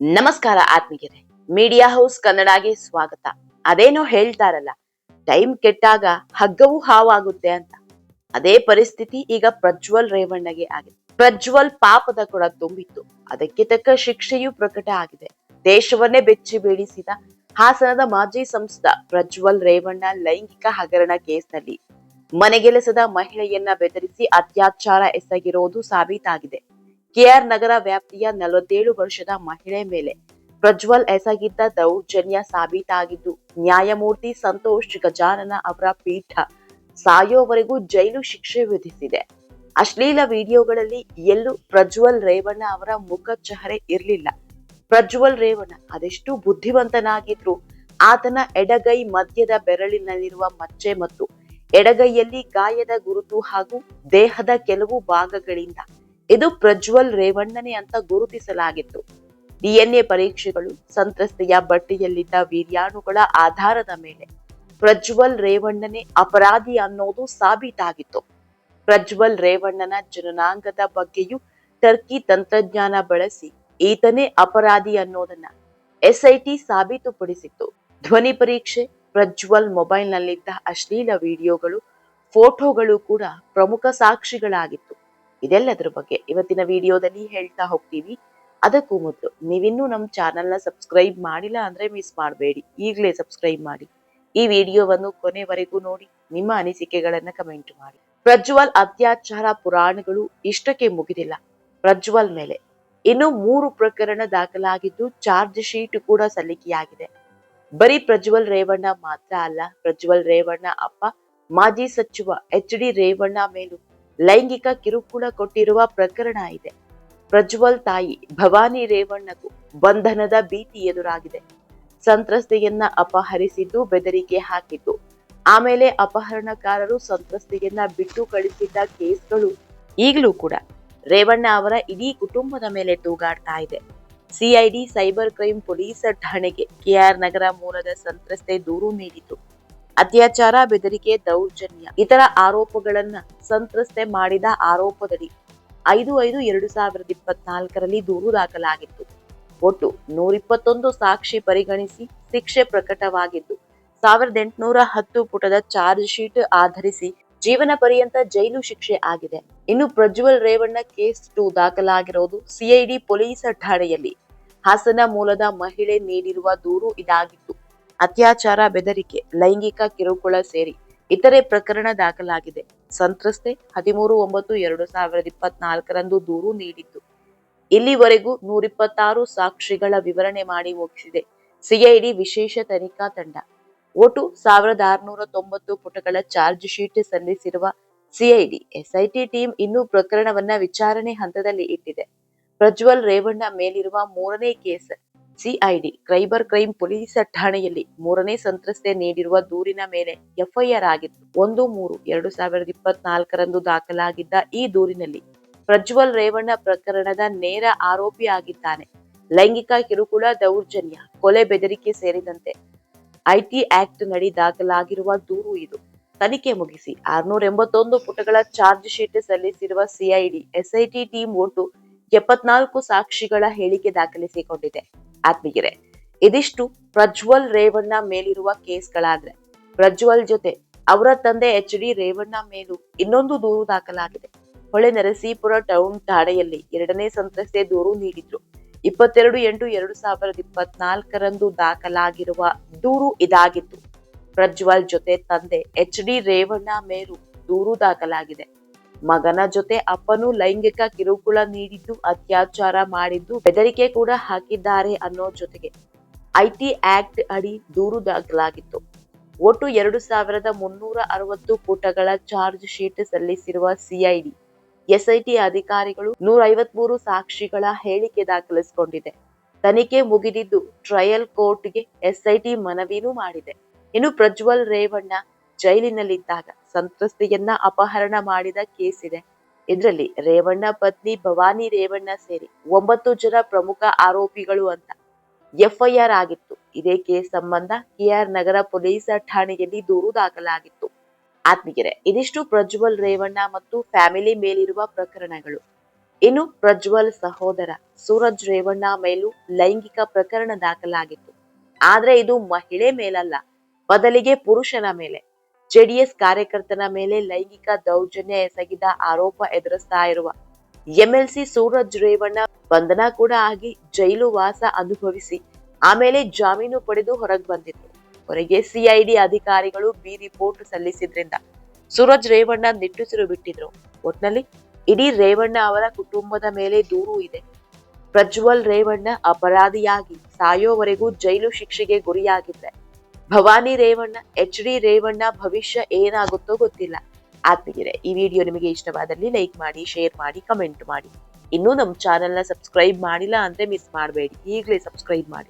ನಮಸ್ಕಾರ ಆತ್ಮೀಯರೇ. Media house ಕನ್ನಡಗೆ ಸ್ವಾಗತ. ಅದೇನೋ ಹೇಳ್ತಾರಲ್ಲ, ಟೈಮ್ ಕೆಟ್ಟಾಗ ಹಗ್ಗವು ಹಾವಾಗುತ್ತೆ ಅಂತ. ಅದೇ ಪರಿಸ್ಥಿತಿ ಈಗ ಪ್ರಜ್ವಲ್ ರೇವಣ್ಣಗೆ ಆಗಿದೆ. ಪ್ರಜ್ವಲ್ ಪಾಪದ ಕೊಡ ತುಂಬಿತ್ತು. ಅದಕ್ಕೆ ತಕ್ಕ ಶಿಕ್ಷೆಯೂ ಪ್ರಕಟ ಆಗಿದೆ. ದೇಶವನ್ನೇ ಬೆಚ್ಚಿ ಬೀಳಿಸಿದ ಹಾಸನದ ಮಾಜಿ ಸಂಸದ ಪ್ರಜ್ವಲ್ ರೇವಣ್ಣ ಲೈಂಗಿಕ ಹಗರಣ ಕೇಸ್ನಲ್ಲಿ ಮನೆಗೆಲಸದ ಮಹಿಳೆಯನ್ನ ಬೆದರಿಸಿ ಅತ್ಯಾಚಾರ ಎಸಗಿರೋದು ಸಾಬೀತಾಗಿದೆ. ಕೆಆರ್ ನಗರ ವ್ಯಾಪ್ತಿಯ ನಲವತ್ತೇಳು ವರ್ಷದ ಮಹಿಳೆ ಮೇಲೆ ಪ್ರಜ್ವಲ್ ಎಸಗಿದ್ದ ದೌರ್ಜನ್ಯ ಸಾಬೀತಾಗಿದ್ದು, ನ್ಯಾಯಮೂರ್ತಿ ಸಂತೋಷ್ ಗಜಾನನ ಅವರ ಪೀಠ ಸಾಯೋವರೆಗೂ ಜೈಲು ಶಿಕ್ಷೆ ವಿಧಿಸಿದೆ. ಅಶ್ಲೀಲ ವಿಡಿಯೋಗಳಲ್ಲಿ ಎಲ್ಲೂ ಪ್ರಜ್ವಲ್ ರೇವಣ್ಣ ಅವರ ಮುಖ ಚಹರೆ ಇರಲಿಲ್ಲ. ಪ್ರಜ್ವಲ್ ರೇವಣ್ಣ ಅದೆಷ್ಟು ಬುದ್ಧಿವಂತನಾಗಿದ್ರು, ಆತನ ಎಡಗೈ ಮಧ್ಯದ ಬೆರಳಿನಲ್ಲಿರುವ ಮಚ್ಚೆ ಮತ್ತು ಎಡಗೈಯಲ್ಲಿ ಗಾಯದ ಗುರುತು ಹಾಗೂ ದೇಹದ ಕೆಲವು ಭಾಗಗಳಿಂದ ಇದು ಪ್ರಜ್ವಲ್ ರೇವಣ್ಣನೇ ಅಂತ ಗುರುತಿಸಲಾಗಿತ್ತು. ಡಿಎನ್ಎ ಪರೀಕ್ಷೆಗಳು ಸಂತ್ರಸ್ತೆಯ ಬಟ್ಟೆಯಲ್ಲಿದ್ದ ವೀರ್ಯಾಣುಗಳ ಆಧಾರದ ಮೇಲೆ ಪ್ರಜ್ವಲ್ ರೇವಣ್ಣನೇ ಅಪರಾಧಿ ಅನ್ನೋದು ಸಾಬೀತಾಗಿತ್ತು. ಪ್ರಜ್ವಲ್ ರೇವಣ್ಣನ ಜನನಾಂಗದ ಬಗ್ಗೆಯೂ ಟರ್ಕಿ ತಂತ್ರಜ್ಞಾನ ಬಳಸಿ ಈತನೇ ಅಪರಾಧಿ ಅನ್ನೋದನ್ನ ಎಸ್ಐಟಿ ಸಾಬೀತುಪಡಿಸಿತ್ತು. ಧ್ವನಿ ಪರೀಕ್ಷೆ, ಪ್ರಜ್ವಲ್ ಮೊಬೈಲ್ನಲ್ಲಿದ್ದ ಅಶ್ಲೀಲ ವಿಡಿಯೋಗಳು, ಫೋಟೋಗಳು ಕೂಡ ಪ್ರಮುಖ ಸಾಕ್ಷಿಗಳಾಗಿತ್ತು. ಇದೆಲ್ಲದರ ಬಗ್ಗೆ ಇವತ್ತಿನ ವಿಡಿಯೋದಲ್ಲಿ ಹೇಳ್ತಾ ಹೋಗ್ತೀವಿ ಅದಕ್ಕೂ ಮೊದಲು ನೀವಿನ್ನೂ ನಮ್ಮ ಚಾನಲ್ನ ಸಬ್ಸ್ಕ್ರೈಬ್ ಮಾಡಿಲ್ಲ ಅಂದ್ರೆ ಮಿಸ್ ಮಾಡಬೇಡಿ. ಈಗಲೇ ಸಬ್ಸ್ಕ್ರೈಬ್ ಮಾಡಿ. ಈ ವಿಡಿಯೋವನ್ನು ಕೊನೆವರೆಗೂ ನೋಡಿ, ನಿಮ್ಮ ಅನಿಸಿಕೆಗಳನ್ನ ಕಮೆಂಟ್ ಮಾಡಿ. ಪ್ರಜ್ವಲ್ ಅತ್ಯಾಚಾರ ಪುರಾಣಗಳು ಇಷ್ಟಕ್ಕೆ ಮುಗಿದಿಲ್ಲ. ಪ್ರಜ್ವಲ್ ಮೇಲೆ ಇನ್ನು ಮೂರು ಪ್ರಕರಣ ದಾಖಲಾಗಿದ್ದು, ಚಾರ್ಜ್ ಶೀಟ್ ಕೂಡ ಸಲ್ಲಿಕೆಯಾಗಿದೆ. ಬರೀ ಪ್ರಜ್ವಲ್ ರೇವಣ್ಣ ಮಾತ್ರ ಅಲ್ಲ, ಪ್ರಜ್ವಲ್ ರೇವಣ್ಣ ಅಪ್ಪ, ಮಾಜಿ ಸಚಿವ ಎಚ್ ಡಿ ರೇವಣ್ಣ ಮೇಲೂ ಲೈಂಗಿಕ ಕಿರುಕುಳ ಕೊಟ್ಟಿರುವ ಪ್ರಕರಣ ಇದೆ. ಪ್ರಜ್ವಲ್ ತಾಯಿ ಭವಾನಿ ರೇವಣ್ಣಗೂ ಬಂಧನದ ಭೀತಿ ಎದುರಾಗಿದೆ. ಸಂತ್ರಸ್ತೆಯನ್ನ ಅಪಹರಿಸಿದ್ದು ಬೆದರಿಕೆ ಹಾಕಿದ್ದು. ಆಮೇಲೆ ಅಪಹರಣಕಾರರು ಸಂತ್ರಸ್ತೆಯನ್ನ ಬಿಟ್ಟು ಕಳಿಸಿದ್ದ ಕೇಸ್ಗಳು ಈಗಲೂ ಕೂಡ ರೇವಣ್ಣ ಅವರ ಇಡೀ ಕುಟುಂಬದ ಮೇಲೆ ತೂಗಾಡ್ತಾ ಇದೆ. ಸಿಐಡಿ, ಸೈಬರ್ ಕ್ರೈಂ ಪೊಲೀಸ್ ಠಾಣೆಗೆ ಕೆಆರ್ ನಗರ ಮೂಲದ ಸಂತ್ರಸ್ತೆ ದೂರು ನೀಡಿತು ಅತ್ಯಾಚಾರ, ಬೆದರಿಕೆ, ದೌರ್ಜನ್ಯ ಇತರ ಆರೋಪಗಳನ್ನ ಸಂತ್ರಸ್ತೆ ಮಾಡಿದ ಆರೋಪದಡಿ ಐದು ಐದು ಎರಡು ಸಾವಿರದ ಇಪ್ಪತ್ನಾಲ್ಕರಲ್ಲಿ ದೂರು ದಾಖಲಾಗಿತ್ತು. ಒಟ್ಟು ನೂರಿಪ್ಪತ್ತೊಂದು ಸಾಕ್ಷಿ ಪರಿಗಣಿಸಿ ಶಿಕ್ಷೆ ಪ್ರಕಟವಾಗಿದ್ದು, ಸಾವಿರದ ಎಂಟುನೂರ ಹತ್ತು ಪುಟದ ಚಾರ್ಜ್ ಶೀಟ್ ಆಧರಿಸಿ ಜೀವನ ಪರ್ಯಂತ ಜೈಲು ಶಿಕ್ಷೆ ಆಗಿದೆ. ಇನ್ನು ಪ್ರಜ್ವಲ್ ರೇವಣ್ಣ ಕೇಸ್ ಟು ದಾಖಲಾಗಿರೋದು ಸಿಐಡಿ ಪೊಲೀಸ್ ಠಾಣೆಯಲ್ಲಿ. ಹಾಸನ ಮೂಲದ ಮಹಿಳೆ ನೀಡಿರುವ ದೂರು ಇದಾಗಿತ್ತು. ಅತ್ಯಾಚಾರ, ಬೆದರಿಕೆ, ಲೈಂಗಿಕ ಕಿರುಕುಳ ಸೇರಿ ಇತರೆ ಪ್ರಕರಣ ದಾಖಲಾಗಿದೆ. ಸಂತ್ರಸ್ತೆ ಹದಿಮೂರು ಒಂಬತ್ತು ಎರಡು ಸಾವಿರದ ಇಪ್ಪತ್ನಾಲ್ಕರಂದು ದೂರು ನೀಡಿತ್ತು ಇಲ್ಲಿವರೆಗೂ ನೂರಿಪ್ಪತ್ತಾರು ಸಾಕ್ಷಿಗಳ ವಿವರಣೆ ಮಾಡಿ ಮುಗಿಸಿದೆ ಸಿಐಡಿ ವಿಶೇಷ ತನಿಖಾ ತಂಡ. ಒಟ್ಟು ಸಾವಿರದ ಆರುನೂರ ತೊಂಬತ್ತು ಪುಟಗಳ ಚಾರ್ಜ್ ಶೀಟ್ ಸಲ್ಲಿಸಿರುವ ಸಿಐಡಿ, ಎಸ್ಐಟಿ ಟೀಮ್ ಇನ್ನೂ ಪ್ರಕರಣವನ್ನ ವಿಚಾರಣೆ ಹಂತದಲ್ಲಿ ಇಟ್ಟಿದೆ. ಪ್ರಜ್ವಲ್ ರೇವಣ್ಣ ಮೇಲಿರುವ ಮೂರನೇ case CID cyber crime police ಠಾಣೆಯಲ್ಲಿ ಮೂರನೇ ಸಂತ್ರಸ್ತೆ ನೀಡಿರುವ ದೂರಿನ ಮೇಲೆ ಎಫ್ಐಆರ್ ಆಗಿತ್ತು. ಒಂದು ಮೂರು ಎರಡು ಸಾವಿರದ ಇಪ್ಪತ್ನಾಲ್ಕರಂದು ದಾಖಲಾಗಿದ್ದ ಈ ದೂರಿನಲ್ಲಿ ಪ್ರಜ್ವಲ್ ರೇವಣ್ಣ ಪ್ರಕರಣದ ನೇರ ಆರೋಪಿಯಾಗಿದ್ದಾನೆ. ಲೈಂಗಿಕ ಕಿರುಕುಳ ದೌರ್ಜನ್ಯ, ಕೊಲೆ ಬೆದರಿಕೆ ಸೇರಿದಂತೆ ಐಟಿ ಆಕ್ಟ್ ನಡಿ ದಾಖಲಾಗಿರುವ ದೂರು ಇದು. ತನಿಖೆ ಮುಗಿಸಿ ಆರ್ನೂರ ಎಂಬತ್ತೊಂದು ಪುಟಗಳ ಚಾರ್ಜ್ ಶೀಟ್ ಸಲ್ಲಿಸಿರುವ ಸಿಐಡಿ, ಎಸ್ಐಟಿ ಟೀಮ್ ಒಟ್ಟು ಎಪ್ಪತ್ನಾಲ್ಕು ಸಾಕ್ಷಿಗಳ ಹೇಳಿಕೆ ದಾಖಲಿಸಿಕೊಂಡಿದೆ. ಆತ್ಮೀಯರೇ, ಇದಿಷ್ಟು ಪ್ರಜ್ವಲ್ ರೇವಣ್ಣ ಮೇಲಿರುವ ಕೇಸ್ಗಳಾದ್ರೆ. ಪ್ರಜ್ವಲ್ ಜೊತೆ ಅವರ ತಂದೆ ಎಚ್ ಡಿ ರೇವಣ್ಣ ಮೇಲೂ ಇನ್ನೊಂದು ದೂರು ದಾಖಲಾಗಿದೆ. ಹೊಳೆ ನರಸೀಪುರ ಟೌನ್ ಠಾಣೆಯಲ್ಲಿ ಎರಡನೇ ಸಂತ್ರಸ್ತೆ ದೂರು ನೀಡಿದ್ರು. ಇಪ್ಪತ್ತೆರಡು ಎಂಟು ಎರಡು ಸಾವಿರದ ಇಪ್ಪತ್ನಾಲ್ಕರಂದು ದಾಖಲಾಗಿರುವ ದೂರು ಇದಾಗಿತ್ತು. ಪ್ರಜ್ವಲ್ ಜೊತೆ ತಂದೆ ಎಚ್ ಡಿ ರೇವಣ್ಣ ಮೇಲೂ ದೂರು ದಾಖಲಾಗಿದೆ. ಮಗನ ಜೊತೆ ಅಪ್ಪನು ಲೈಂಗಿಕ ಕಿರುಕುಳ ನೀಡಿದ್ದು, ಅತ್ಯಾಚಾರ ಮಾಡಿದ್ದು ಬೆದರಿಕೆ ಕೂಡ ಹಾಕಿದ್ದಾರೆ ಅನ್ನೋ ಜೊತೆಗೆ. ಐಟಿ ಆಕ್ಟ್ ಅಡಿ ದೂರು ದಾಖಲಾಗಿತ್ತು. ಒಟ್ಟು ಎರಡು ಸಾವಿರದ ಮುನ್ನೂರ ಅರವತ್ತು ಪುಟಗಳ ಚಾರ್ಜ್ ಶೀಟ್ ಸಲ್ಲಿಸಿರುವ ಸಿಐಡಿ ಎಸ್ಐಟಿ ಅಧಿಕಾರಿಗಳು ನೂರ ಐವತ್ಮೂರು ಸಾಕ್ಷಿಗಳ ಹೇಳಿಕೆ ದಾಖಲಿಸಿಕೊಂಡಿದೆ. ತನಿಖೆ ಮುಗಿದಿದ್ದು ಟ್ರಯಲ್ ಕೋರ್ಟ್ಗೆ ಎಸ್ಐಟಿ ಮನವಿನೂ ಮಾಡಿದೆ. ಇನ್ನು ಪ್ರಜ್ವಲ್ ರೇವಣ್ಣ ಜೈಲಿನಲ್ಲಿದ್ದಾಗ ಸಂತ್ರಸ್ತೆಯನ್ನ ಅಪಹರಣ ಮಾಡಿದ ಕೇಸ್ ಇದೆ. ಇದರಲ್ಲಿ ರೇವಣ್ಣ, ಪತ್ನಿ, ಭವಾನಿ ರೇವಣ್ಣ ಸೇರಿ ಒಂಬತ್ತು ಜನ ಪ್ರಮುಖ ಆರೋಪಿಗಳು ಅಂತ ಎಫ್ಐಆರ್ ಆಗಿತ್ತು. ಇದೇ ಕೇಸ್ ಸಂಬಂಧ ಕೆಆರ್ ನಗರ ಪೊಲೀಸ್ ಠಾಣೆಯಲ್ಲಿ ದೂರು ದಾಖಲಾಗಿತ್ತು. ಆತ್ಮೀಯರೇ, ಇದಿಷ್ಟು ಪ್ರಜ್ವಲ್ ರೇವಣ್ಣ ಮತ್ತು ಫ್ಯಾಮಿಲಿ ಮೇಲಿರುವ ಪ್ರಕರಣಗಳು. ಇನ್ನು ಪ್ರಜ್ವಲ್ ಸಹೋದರ ಸೂರಜ್ ರೇವಣ್ಣ ಮೇಲೂ ಲೈಂಗಿಕ ಪ್ರಕರಣ ದಾಖಲಾಗಿತ್ತು. ಆದ್ರೆ ಇದು ಮಹಿಳೆ ಮೇಲಲ್ಲ, ಬದಲಿಗೆ ಪುರುಷನ ಮೇಲೆ. ಜೆಡಿಎಸ್ ಕಾರ್ಯಕರ್ತನ ಮೇಲೆ ಲೈಂಗಿಕ ದೌರ್ಜನ್ಯ ಎಸಗಿದ ಆರೋಪ ಎದುರಿಸ್ತಾ ಇರುವ ಎಂಎಲ್ಸಿ ಸೂರಜ್ ರೇವಣ್ಣ ಬಂಧನ ಕೂಡ ಆಗಿ ಜೈಲು ವಾಸ ಅನುಭವಿಸಿ ಆಮೇಲೆ ಜಾಮೀನು ಪಡೆದು ಹೊರಗೆ ಬಂದಿದ್ರು. ಹೊರಗೆ ಸಿಐಡಿ ಅಧಿಕಾರಿಗಳು ಬಿ ರಿಪೋರ್ಟ್ ಸಲ್ಲಿಸಿದ್ರಿಂದ ಸೂರಜ್ ರೇವಣ್ಣ ನಿಟ್ಟುಸಿರು ಬಿಟ್ಟಿದ್ರು. ಒಟ್ನಲ್ಲಿ ಇಡೀ ರೇವಣ್ಣ ಅವರ ಕುಟುಂಬದ ಮೇಲೆ ದೂರು ಇದೆ. ಪ್ರಜ್ವಲ್ ರೇವಣ್ಣ ಅಪರಾಧಿಯಾಗಿ ಸಾಯೋವರೆಗೂ ಜೈಲು ಶಿಕ್ಷೆಗೆ ಗುರಿಯಾಗಿದ್ರೆ ಭವಾನಿ ರೇವಣ್ಣ, ಎಚ್ ಡಿ ರೇವಣ್ಣ ಭವಿಷ್ಯ ಏನಾಗುತ್ತೋ ಗೊತ್ತಿಲ್ಲ. ಆತ್ಮೀಯರೇ, ಈ ವಿಡಿಯೋ ನಿಮಗೆ ಇಷ್ಟವಾದಲ್ಲಿ ಲೈಕ್ ಮಾಡಿ, ಶೇರ್ ಮಾಡಿ, ಕಮೆಂಟ್ ಮಾಡಿ. ಇನ್ನೂ ನಮ್ಮ ಚಾನೆಲ್ನ ಸಬ್ಸ್ಕ್ರೈಬ್ ಮಾಡಿಲ್ಲ ಅಂದ್ರೆ ಮಿಸ್ ಮಾಡಬೇಡಿ. ಈಗಲೇ ಸಬ್ಸ್ಕ್ರೈಬ್ ಮಾಡಿ.